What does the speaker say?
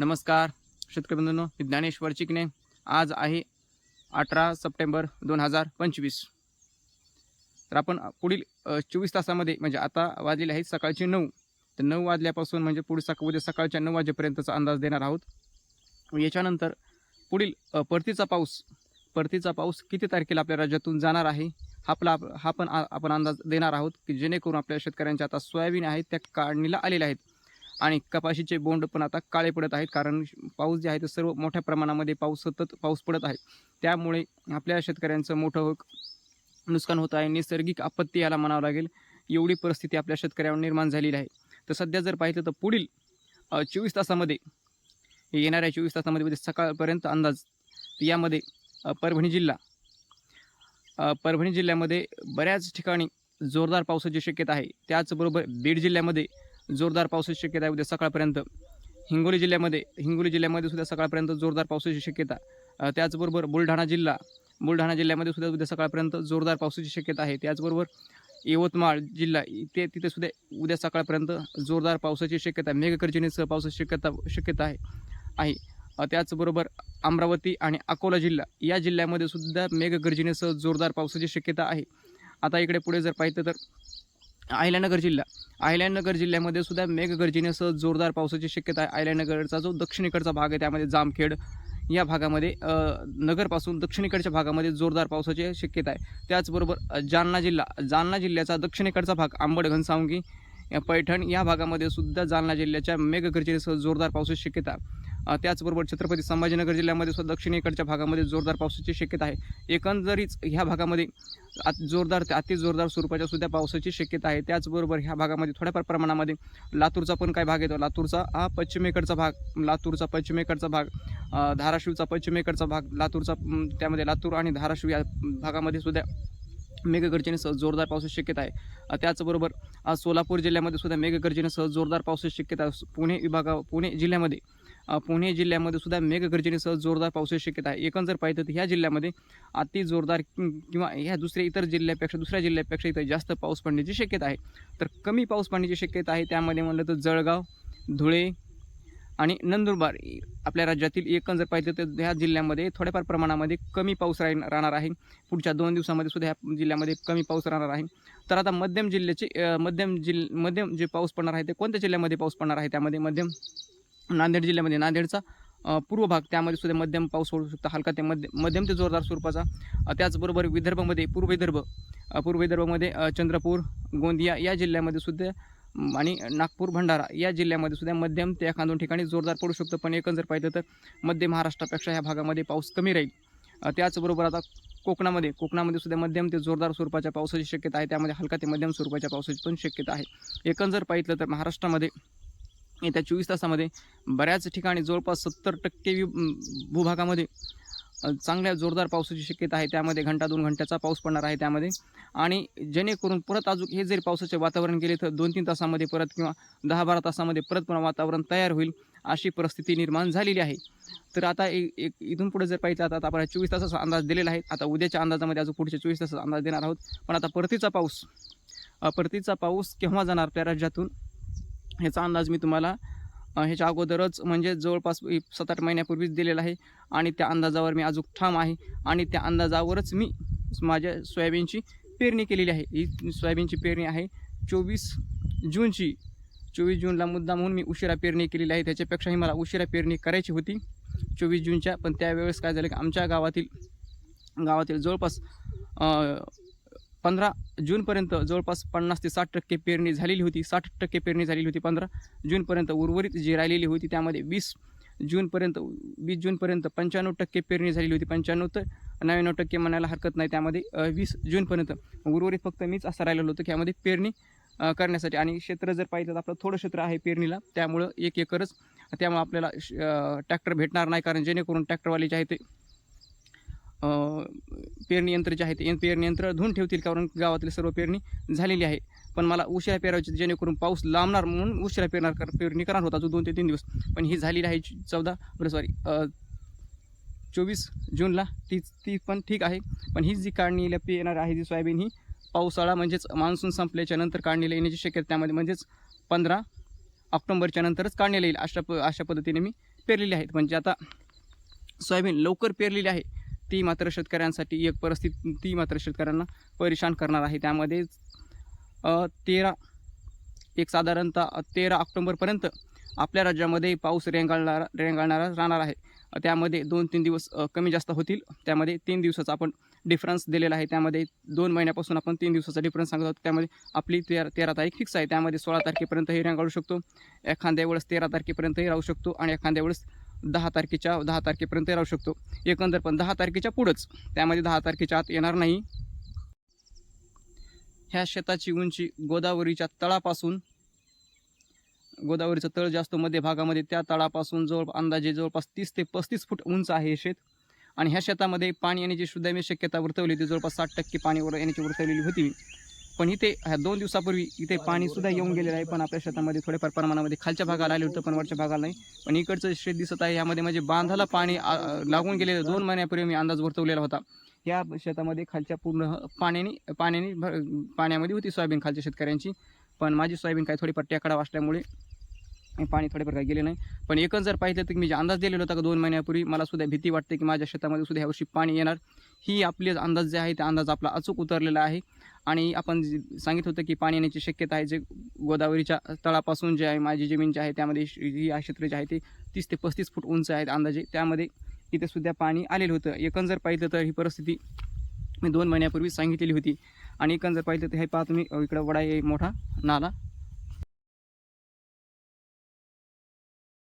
नमस्कार शेतकरी बंधूंनो मी ज्ञानेश्वर चिकणे आज आहे अठरा सप्टेंबर दोन हजार पंचवीस. तर आपण पुढील चोवीस तासामध्ये म्हणजे आता वाजलेले आहेत सकाळचे नऊ. तर नऊ वाजल्यापासून म्हणजे पुढील सका उद्या सकाळच्या नऊ वाजेपर्यंतचा अंदाज देणार आहोत. याच्यानंतर पुढील परतीचा पाऊस. परतीचा पाऊस किती तारखेला आपल्या राज्यातून जाणार आहे? हा आपला हा पण आ- आपण अंदाज देणार आहोत की जेणेकरून आपल्या शेतकऱ्यांच्या आता सोयाबीन आहेत त्या काढणीला आलेल्या आहेत. आणि कपाशीचे बोंड पण आता काळे पडत आहेत. कारण पाऊस जे आहे ते सर्व मोठ्या प्रमाणामध्ये पाऊस सतत पाऊस पडत आहे. त्यामुळे आपल्या शेतकऱ्यांचं मोठं नुकसान होत आहे. नैसर्गिक आपत्ती याला म्हणावं लागेल. एवढी परिस्थिती आपल्या शेतकऱ्यांवर निर्माण झालेली आहे. तर सध्या जर पाहिलं तर पुढील चोवीस तासामध्ये येणाऱ्या चोवीस तासामध्ये म्हणजे सकाळपर्यंत अंदाज यामध्ये परभणी जिल्हा परभणी जिल्ह्यामध्ये बऱ्याच ठिकाणी जोरदार पावसाची शक्यता आहे. त्याचबरोबर बीड जिल्ह्यामध्ये जोरदार पावसाची शक्यता आहे उद्या सकाळपर्यंत. हिंगोली जिल्ह्यामध्ये हिंगोली जिल्ह्यामध्ये सुद्धा सकाळपर्यंत जोरदार पावसाची शक्यता. त्याचबरोबर बुलढाणा जिल्हा बुलढाणा जिल्ह्यामध्ये सुद्धा उद्या सकाळपर्यंत जोरदार पावसाची शक्यता आहे. त्याचबरोबर यवतमाळ जिल्हा ते तिथे सुद्धा उद्या सकाळपर्यंत जोरदार पावसाची शक्यता मेघगर्जनेसह पावसाची शक्यता शक्यता आहे. आहे. त्याचबरोबर अमरावती आणि अकोला जिल्हा या जिल्ह्यामध्ये सुद्धा मेघगर्जनेसह जोरदार पावसाची शक्यता आहे. आता इकडे पुढे जर पाहिलं तर अहिल्यानगर जिल्हा. अहिल्यानगर जिल्ह्यामध्ये सुद्धा मेघगर्जनेसह जोरदार पावसाची शक्यता आहे. अहिल्यानगरचा जो दक्षिणेकडचा भाग आहे त्यामध्ये जामखेड या भागामध्ये नगरपासून दक्षिणेकडच्या भागामध्ये जोरदार पावसाची शक्यता आहे. त्याचबरोबर जालना जिल्हा. जालना जिल्ह्याचा दक्षिणेकडचा भाग आंबड घनसावंगी या पैठण या भागामध्ये सुद्धा जालना जिल्ह्याच्या मेघगर्जनेसह जोरदार पावसाची शक्यता त्याचबरोबर छत्रपती संभाजीनगर जिल्ह्यामध्ये सुद्धा दक्षिणेकडच्या भागामध्ये जोरदार पावसाची शक्यता आहे. एकंदरीत ह्या भागामध्ये अति जोरदार ते अति जोरदार स्वरूपाच्या सुद्धा पावसाची शक्यता आहे. त्याचबरोबर ह्या भागामध्ये थोड्याफार प्रमाणामध्ये लातूरचा पण काय भाग येतो. लातूरचा हा पश्चिमेकडचा भाग लातूरचा पश्चिमेकडचा भाग धाराशिवचा पश्चिमेकडचा भाग लातूरचा त्यामध्ये लातूर आणि धाराशिव या भागामध्ये सुद्धा मेघगर्जनेसह जोरदार पावसाची शक्यता आहे. त्याचबरोबर सोलापूर जिल्ह्यामध्ये सुद्धा मेघगर्जनेसह जोरदार पावसाची शक्यता पुणे विभागा पुणे जिल्ह्यामध्ये पुणे जिल्ह्यामध्ये सुद्धा मेघगर्जनेसह जोरदार पावसाची शक्यता आहे. एकंदर पाहिजे तर ह्या जिल्ह्यामध्ये अति जोरदार किंवा ह्या दुसऱ्या इतर जिल्ह्यापेक्षा दुसऱ्या जिल्ह्यापेक्षा इथं जास्त पाऊस पडण्याची शक्यता आहे. तर कमी पाऊस पडण्याची शक्यता आहे. त्यामध्ये म्हणलं तर जळगाव धुळे आणि नंदुरबार आपल्या राज्यातील एकंदर पाहिजे तर ह्या जिल्ह्यामध्ये थोड्याफार प्रमाणामध्ये कमी पाऊस राही राहणार आहे. पुढच्या दोन दिवसामध्ये सुद्धा ह्या जिल्ह्यामध्ये कमी पाऊस राहणार आहे. तर आता मध्यम जिल्ह्याचे मध्यम जिल मध्यम जे पाऊस पडणार आहे ते कोणत्या जिल्ह्यामध्ये पाऊस पडणार आहे? त्यामध्ये मध्यम नांदेड जिल्ह्यामध्ये. नांदेडचा पूर्व भाग त्यामध्ये सुद्धा मध्यम पाऊस होऊ शकतो. हलका ते मध्य मध्यम ते जोरदार स्वरूपाचा. त्याचबरोबर विदर्भामध्ये पूर्व विदर्भ पूर्व विदर्भामध्ये चंद्रपूर गोंदिया या जिल्ह्यामध्ये सुद्धा आणि नागपूर भंडारा या जिल्ह्यामध्ये सुद्धा मध्यम ते एखाद दोन ठिकाणी जोरदार पडू शकतो. पण एकंदर पाहिलं तर मध्य महाराष्ट्रापेक्षा ह्या भागामध्ये पाऊस कमी राहील. त्याचबरोबर आता कोकणामध्ये कोकणामध्ये सुद्धा मध्यम ते जोरदार स्वरूपाच्या पावसाची शक्यता आहे. त्यामध्ये हलका ते मध्यम स्वरूपाच्या पावसाची पण शक्यता आहे. एकंदर पाहिलं तर महाराष्ट्रामध्ये येत्या चोवीस तासामध्ये बऱ्याच ठिकाणी जवळपास सत्तर टक्के भूभागामध्ये चांगल्या जोरदार पावसाची शक्यता आहे. त्यामध्ये घंटा दोन घंट्याचा पाऊस पडणार आहे त्यामध्ये. आणि जेणेकरून परत अजून हे जरी पावसाचे वातावरण गेले तर दोन तीन तासामध्ये परत किंवा दहा बारा तासामध्ये परत पुन्हा वातावरण तयार होईल अशी परिस्थिती निर्माण झालेली आहे. तर आता ए- एक इथून पुढे जर पाहिजे आता आपण चोवीस तासाचा अंदाज दिलेला आहे. आता उद्याच्या अंदाजामध्ये अजून पुढच्या चोवीस तासाचा अंदाज देणार आहोत. पण आता परतीचा पाऊस परतीचा पाऊस केव्हा जाणार आपल्या राज्यातून? ह्याचा अंदाज मी तुम्हाला ह्याच्या अगोदरच म्हणजे जवळपास सात आठ महिन्यापूर्वीच दिलेला आहे आणि त्या अंदाजावर मी अजून ठाम आहे आणि त्या अंदाजावरच मी माझ्या सोयाबीनची पेरणी केलेली आहे. ही सोयाबीनची पेरणी आहे चोवीस जूनची. चोवीस जूनला मुद्दा म्हणून मी उशिरा पेरणी केलेली आहे. त्याच्यापेक्षाही मला उशिरा पेरणी करायची होती चोवीस जूनच्या. पण त्यावेळेस काय झालं की आमच्या गावातील गावातील जवळपास पंधरा जूनपर्यंत जवळपास पन्नास ते साठ टक्के पेरणी झालेली होती. साठ टक्के पेरणी झालेली होती पंधरा जूनपर्यंत उर्वरित जी राहिलेली होती त्यामध्ये वीस जूनपर्यंत वीस जूनपर्यंत पंच्याण्णव टक्के पेरणी झालेली होती. पंच्याण्णव तर नव्याण्णव टक्के म्हणायला हरकत नाही. त्यामध्ये वीस जूनपर्यंत उर्वरित फक्त मीच असं राहिलेलं होतं की यामध्ये पेरणी करण्यासाठी. आणि क्षेत्र जर पाहिलं तर आपलं थोडं क्षेत्र आहे पेरणीला. त्यामुळं एक एकरच त्यामुळं आपल्याला ट्रॅक्टर भेटणार नाही. कारण जेणेकरून ट्रॅक्टरवाले जे आहे ते पेरणी यंत्र जे आहे ते. पेरणी यंत्र धुवून ठेवतील कारण गावातली सर्व पेरणी झालेली आहे. पण मला उशिरा पेरायची जेणेकरून पाऊस लांबणार म्हणून उशिरा पेरणार कर पेरणी करणार होता जो दोन ते तीन दिवस. पण ही झालेली आहे चौदा बरं सॉरी चोवीस जूनला. ती ती पण ठीक आहे. पण ही जी काढणीला येणार आहे जी सोयाबीन ही पावसाळा म्हणजेच मान्सून संपल्याच्या नंतर काढणीला येण्याची शक्यता त्यामध्ये म्हणजेच पंधरा ऑक्टोंबरच्या नंतरच काढण्याला येईल अशा प अशा पद्धतीने मी पेरलेली आहेत. म्हणजे आता सोयाबीन लवकर पेरलेली आहे. ती मात्र शेतकऱ्यांसाठी एक परिस्थिती ती मात्र शेतकऱ्यांना परेशान करणार आहे. त्यामध्ये तेरा एक साधारणतः तेरा ऑक्टोंबरपर्यंत आपल्या राज्यामध्ये पाऊस रेंगाळणारा रेंगाळणारा राहणार आहे. त्यामध्ये दोन तीन दिवस कमी जास्त होतील. त्यामध्ये तीन दिवसाचा आपण डिफरन्स दिलेला आहे. त्यामध्ये दोन महिन्यापासून आपण तीन दिवसाचा डिफरन्स सांगत आहोत. त्यामध्ये आपली तेरा तेरा तारीख फिक्स आहे. त्यामध्ये सोळा तारखेपर्यंतही रेंगाळू शकतो. एखाद्या वेळेस तेरा तारखेपर्यंतही राहू शकतो आणि एखाद्या वेळेस दहा तारखेच्या दहा तारखेपर्यंत राहू शकतो. एकंदर पण दहा तारखेच्या पुढंच. त्यामध्ये दहा तारखेच्या आत येणार नाही. ह्या शेताची उंची गोदावरीच्या तळापासून गोदावरीचं तळ जास्त मध्य भागामध्ये त्या तळापासून जवळ अंदाजे जवळपास तीस ते पस्तीस फूट उंच आहे हे शेत. आणि ह्या शेतामध्ये पाणी येण्याची सुद्धा मी शक्यता वर्तवली होती. जवळपास साठ टक्के पाणी वर येण्याची वर्तवलेली होती. पण इथे ह्या दोन दिवसापूर्वी इथे पाणी सुद्धा येऊन गेलेलं आहे. पण आपल्या शेतामध्ये थोड्याफार प्रमाणामध्ये खालच्या भागाला आले होतं पण वरच्या भागाला नाही. पण इकडचं शेत दिसत आहे. यामध्ये म्हणजे बांधाला पाणी लागून गेलेलं दोन महिन्यापूर्वी मी अंदाज वर्तवलेला होता. या शेतामध्ये खालच्या पूर्ण पाण्याने पाण्याने पाण्यामध्ये होती सोयाबीन खालच्या शेतकऱ्यांची. पण माझी सोयाबीन काही थोडीफार टेकडा वाचल्यामुळे पाणी थोडेफार काही गेले नाही. पण एकच जर पाहिलं तर मी जे अंदाज दिलेला होता का दोन महिन्यापूर्वी मला सुद्धा भीती वाटते की माझ्या शेतामध्ये सुद्धा ह्यावर्षी पाणी येणार. ही आपले अंदाज जे आहे ते अंदाज आपला अचूक उतरलेला आहे. आणि आपण सांगित होतं की पाणी येण्याची शक्यता आहे जे गोदावरीच्या तळापासून जे आहे माझी जमीन जी आहे त्यामध्ये ही क्षेत्र जे आहे ते तीस ते पस्तीस फूट उंच आहेत अंदाजे. त्यामध्ये इथे पाणी आलेलं होतं. एकंदर पाहिलं तर ही परिस्थिती मी दोन महिन्यापूर्वी सांगितलेली होती. आणि एकंदर पाहिलं तर हे पाहा तुम्ही इकडं वडा आहे मोठा नाला.